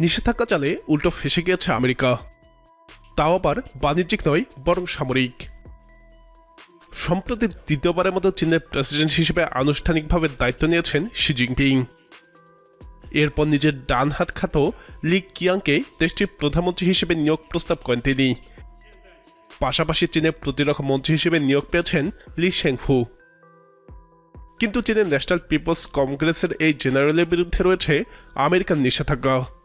নিষেধাজ্ঞা চালে উল্টো ফেসে গিয়েছে আমেরিকা। তাও আবার বাণিজ্যিক নয়, বরং সামরিক। সম্প্রতি দ্বিতীয়বারের মতো চীনের প্রেসিডেন্ট হিসেবে আনুষ্ঠানিকভাবে দায়িত্ব নিয়েছেন শি জিনপিং। এরপর নিজের ডান হাত খ্যাত লি কিয়াংকে দেশটির প্রধানমন্ত্রী হিসেবে নিয়োগ প্রস্তাব করেন তিনি। পাশাপাশি চীনের প্রতিরক্ষা মন্ত্রী হিসেবে নিয়োগ পেয়েছেন লি শেংফু কিন্তু চীনের ন্যাশনাল পিপলস কংগ্রেসের এই জেনারেলের বিরুদ্ধে রয়েছে আমেরিকার নিষেধাজ্ঞা।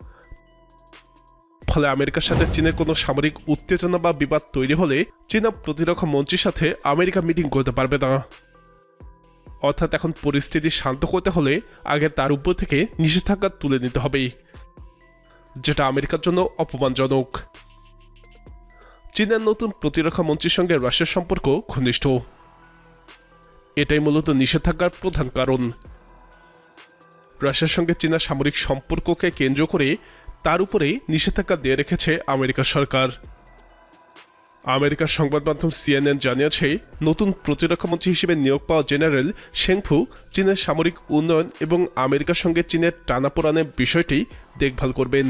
ফলে আমেরিকার সাথে চীনের কোনো সামরিক উত্তেজনা বা বিবাদ তৈরি হলে চীনা প্রতিরক্ষা মন্ত্রীর সাথে আমেরিকা মিটিং করতে পারবে না। অর্থাৎ এখন পরিস্থিতি শান্ত করতে হলে আগে তার উপর থেকে নিষেধাজ্ঞা তুলে নিতে হবে, যেটা আমেরিকার জন্য অপমানজনক। চীনের নতুন প্রতিরক্ষা মন্ত্রীর সঙ্গে রাশিয়ার সম্পর্ক ঘনিষ্ঠ। এটাই মূলত নিষেধাজ্ঞার প্রধান কারণ। রাশিয়ার সঙ্গে চীনা সামরিক সম্পর্ককে কেন্দ্র করে তার উপরেই নিষেধাজ্ঞা দিয়ে রেখেছে আমেরিকা সরকার। আমেরিকার সংবাদ মাধ্যম সিএনএন জানিয়েছে, নতুন প্রতিরক্ষা মন্ত্রী হিসেবে নিয়োগ পাওয়া জেনারেল শেংফু চীনের সামরিক উন্নয়ন এবং আমেরিকার সঙ্গে চীনের টানাপোড়ানের বিষয়টি দেখভাল করবেন।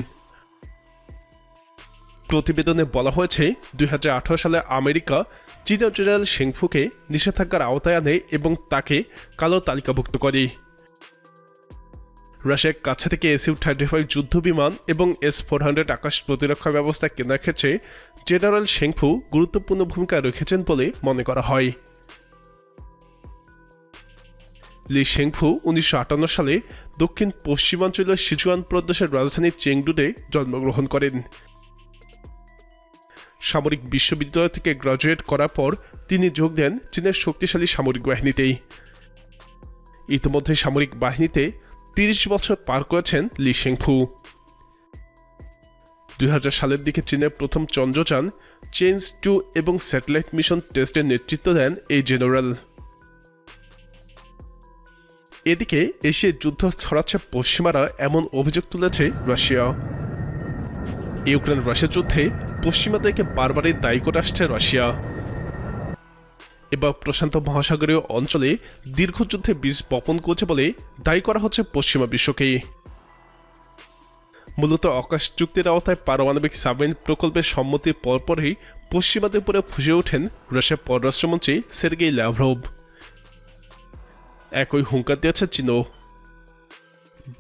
প্রতিবেদনে বলা হয়েছে, দুই হাজার আঠারো সালে আমেরিকা চীনা জেনারেল শেংফুকে নিষেধাজ্ঞার আওতায় আনে এবং তাকে কালো তালিকাভুক্ত করে। রাশিয়ার কাছে থেকে এসইউ থার্টি ফাইভ যুদ্ধ বিমান এবং এস ফোর হান্ড্রেড আকাশ প্রতিরক্ষা ব্যবস্থা কেনার ক্ষেত্রে জেনারেল শেংফু গুরুত্বপূর্ণ ভূমিকা রেখেছেন বলে মনে করা হয়। লি শেংফু উনিশশো আটান্ন সালে দক্ষিণ পশ্চিমাঞ্চলীয় সিচুয়ান প্রদেশের রাজধানী চেংডুতে জন্মগ্রহণ করেন। সামরিক বিশ্ববিদ্যালয় থেকে গ্রাজুয়েট করার পর তিনি যোগ দেন চীনের শক্তিশালী সামরিক বাহিনীতেই। ইতিমধ্যে সামরিক বাহিনীতে তিরিশ বছর পার করেছেন লি শেংফু। দুই সালের দিকে চীনের প্রথম চন্দ্রযান চেঞ্জ টু এবং স্যাটেলাইট মিশন টেস্টের নেতৃত্ব দেন এই জেনারেল। এদিকে এশিয়ার যুদ্ধ ছড়াচ্ছে পশ্চিমারা এমন অভিযোগ তুলেছে রাশিয়া। ইউক্রেন রাশিয়া যুদ্ধে পশ্চিমাদেরকে বারবারই দায়ী করে আসছে রাশিয়া। এবার প্রশান্ত মহাসাগরীয় অঞ্চলে দীর্ঘ যুদ্ধে বীজ বপন করছে বলে দায়ী করা হচ্ছে পশ্চিমা বিশ্বকে। মূলত আকাশ চুক্তির আওতায় পারমাণবিক সাবমেরিন প্রকল্পের সম্মতির পরপরই পশ্চিমাদের উপরে ফুসে ওঠেন রাশিয়ার পররাষ্ট্রমন্ত্রী সের্গেই ল্যাভরভ একই হুঙ্কার দিয়েছে চীনও।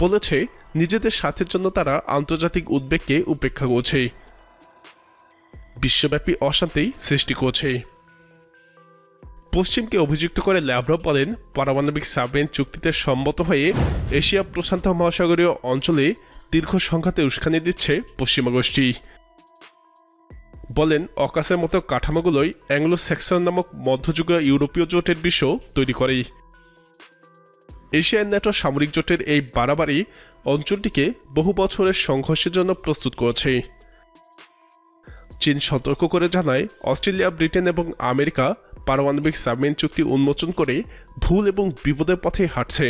বলেছে, নিজেদের স্বার্থের জন্য তারা আন্তর্জাতিক উদ্বেগকে উপেক্ষা করছে। বিশ্বব্যাপী অশান্তি সৃষ্টি করছে। পশ্চিমকে অভিযুক্ত করে ল্যাভরভ বলেন পারমাণবিক সাবমেরিন চুক্তিতে সম্মত হয়ে এশিয়া প্রশান্ত মহাসাগরীয় অঞ্চলে দীর্ঘ সংঘাতে উস্কানি দিচ্ছে পশ্চিমা গোষ্ঠী। বলেন, অকাশের মতো কাঠামোগুলোই অ্যাংলো স্যাক্সন নামক মধ্যযুগীয় ইউরোপীয় জোটের বিশ্ব তৈরি করে। এশিয়ান ন্যাটো সামরিক জোটের এই বাড়াবাড়ি অঞ্চলটিকে বহু বছরের সংঘর্ষের জন্য প্রস্তুত করেছে। চীন সতর্ক করে জানায়, অস্ট্রেলিয়া, ব্রিটেন এবং আমেরিকা পারমাণবিক সাবমেরিন চুক্তি উন্মোচন করে ভুল এবং বিপদের পথে হাঁটছে।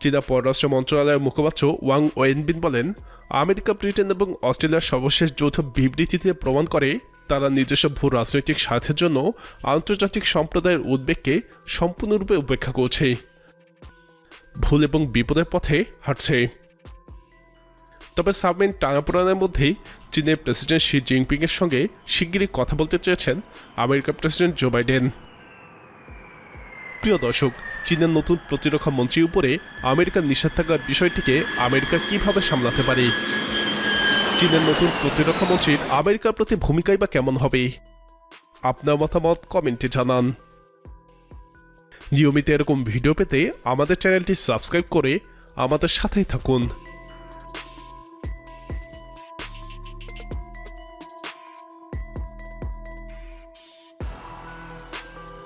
চীনা পররাষ্ট্র মন্ত্রণালয়ের মুখপাত্র ওয়াং ওয়েনবিন বলেন, আমেরিকা, ব্রিটেন এবং অস্ট্রেলিয়ার সর্বশেষ যৌথ বিবৃতিতে প্রমাণ করে তারা নিজস্ব ভূ রাজনৈতিক স্বার্থের জন্য আন্তর্জাতিক সম্প্রদায়ের উদ্বেগকে সম্পূর্ণরূপে উপেক্ষা করছে। ভুল এবং বিপদের পথে হাঁটছে। তবে সাবমেরিন টানাপোড়ানের মধ্যেই চীনের প্রেসিডেন্ট শি জিনপিং এর সঙ্গে শিগগিরই কথা বলতে চেয়েছেন আমেরিকার প্রেসিডেন্ট জো বাইডেন। প্রিয় দর্শক, চীনের নতুন প্রতিরক্ষা মন্ত্রীর উপরে আমেরিকার নিষেধাজ্ঞার বিষয়টিকে আমেরিকা কীভাবে সামলাতে পারে? চীনের নতুন প্রতিরক্ষা মন্ত্রীর আমেরিকার প্রতি ভূমিকাই বা কেমন হবে? আপনার মতামত কমেন্টে জানান। নিয়মিত এরকম ভিডিও পেতে আমাদের চ্যানেলটি সাবস্ক্রাইব করে আমাদের সাথেই থাকুন।